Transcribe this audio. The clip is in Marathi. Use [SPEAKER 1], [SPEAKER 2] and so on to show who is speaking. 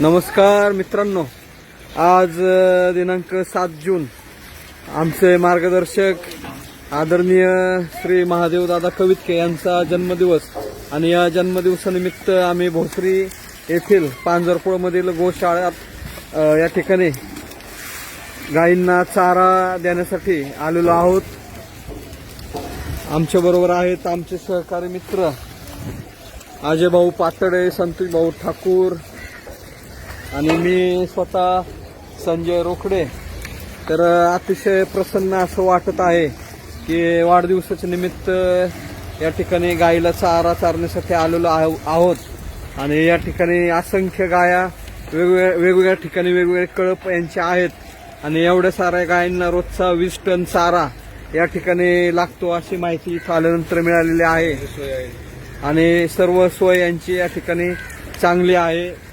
[SPEAKER 1] नमस्कार मित्रांनो. आज दिनांक सात जून. आमचे मार्गदर्शक आदरणीय श्री महादेव दादा कवितके यांचा जन्मदिवस आणि या जन्मदिवसानिमित्त आम्ही भोसरी येथील पांजरपूळमधील गोशाळ्यात या ठिकाणी गायींना चारा देण्यासाठी आलेलो आहोत. आमच्याबरोबर आहेत आमचे सहकारी मित्र अजय भाऊ पातडे संतोष भाऊ ठाकूर आणि मी स्वतः संजय रोकडे तर अतिशय प्रसन्न असं वाटत आहे की वाढदिवसाच्या निमित्त या ठिकाणी गाईला चारा चारण्यासाठी आलेलो आहो- आहोत. आणि या ठिकाणी असंख्य गाया वेगवेगळ्या वेगवेगळ्या ठिकाणी वेगवेगळे कळप यांचे आहेत. आणि एवढ्या साऱ्या गायींना रोजचा वीस टन चारा या ठिकाणी लागतो अशी माहिती इथं आल्यानंतर मिळालेली आहे. आणि सर्व सोय यांची या ठिकाणी चांगली आहे.